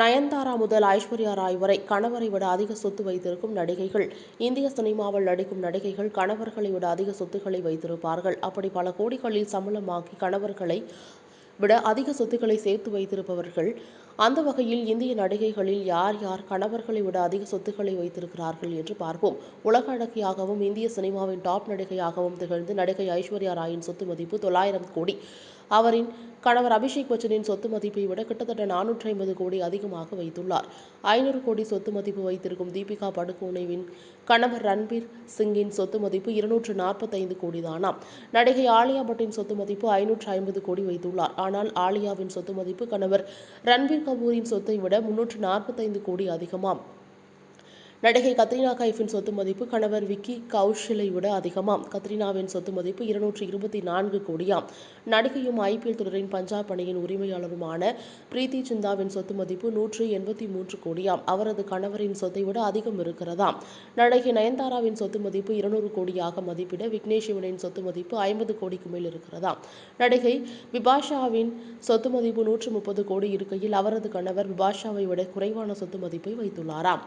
நயன்தாரா முதல் ஐஸ்வர்யா ராய் வரை கணவரை விட அதிக சொத்து வைத்திருக்கும் நடிகைகள். இந்திய சினிமாவில் நடிக்கும் நடிகைகள் கணவர்களை விட அதிக சொத்துக்களை வைத்திருப்பார்கள். அப்படி பல கோடிகளில் சம்பளமாக்கி கணவர்களை விட அதிக சொத்துக்களை சேர்த்து வைத்திருப்பவர்கள். அந்த வகையில் இந்திய நடிகைகளில் யார் யார் கணவர்களை விட அதிக சொத்துக்களை வைத்திருக்கிறார்கள் என்று பார்ப்போம். உலக அடக்கியாகவும் இந்திய சினிமாவின் டாப் நடிகையாகவும் திகழ்ந்து நடிகை ஐஸ்வர்யா ராயின் சொத்து மதிப்பு தொள்ளாயிரம் கோடி. அவரின் கணவர் அபிஷேக் பச்சனின் சொத்து மதிப்பை விட கிட்டத்தட்ட நானூற்றி ஐம்பது கோடி அதிகமாக வைத்துள்ளார். ஐநூறு கோடி சொத்து மதிப்பு வைத்திருக்கும் தீபிகா படுகோனேவின் கணவர் ரன்பீர் சிங்கின் சொத்து மதிப்பு இருநூற்று நாற்பத்தைந்து கோடி தானாம். நடிகை ஆலியா பட்டின் சொத்து மதிப்பு ஐநூற்று ஐம்பது கோடி வைத்துள்ளார். ஆனால் ஆலியாவின் சொத்து மதிப்பு கணவர் ரன்பீர் கபூரின் சொத்தை விட முன்னூற்று நாற்பத்தைந்து கோடி அதிகமாம். நடிகை கத்ரினா கைஃபின் சொத்து மதிப்பு கணவர் விக்கி கௌஷலை விட அதிகமாம் கத்ரினாவின் சொத்து மதிப்பு இருநூற்றி இருபத்தி நான்கு கோடியாம் நடிகையும் ஐபிஎல் தொடரின் பஞ்சாப் அணியின் உரிமையாளருமான பிரீத்தி சிந்தாவின் சொத்து மதிப்பு நூற்று எண்பத்தி மூன்று கோடியாம் அவரது கணவரின் சொத்தை விட அதிகம் இருக்கிறதாம் நடிகை நயன்தாராவின் சொத்து மதிப்பு இருநூறு கோடியாக மதிப்பிட விக்னேஷ் சிவனின் சொத்து மதிப்பு ஐம்பது கோடிக்கு மேல் இருக்கிறதாம் நடிகை பிபாஷாவின் சொத்து மதிப்பு நூற்று முப்பது கோடி இருக்கையில் அவரது கணவர் பிபாஷாவை விட குறைவான சொத்து மதிப்பை வைத்துள்ளாராம்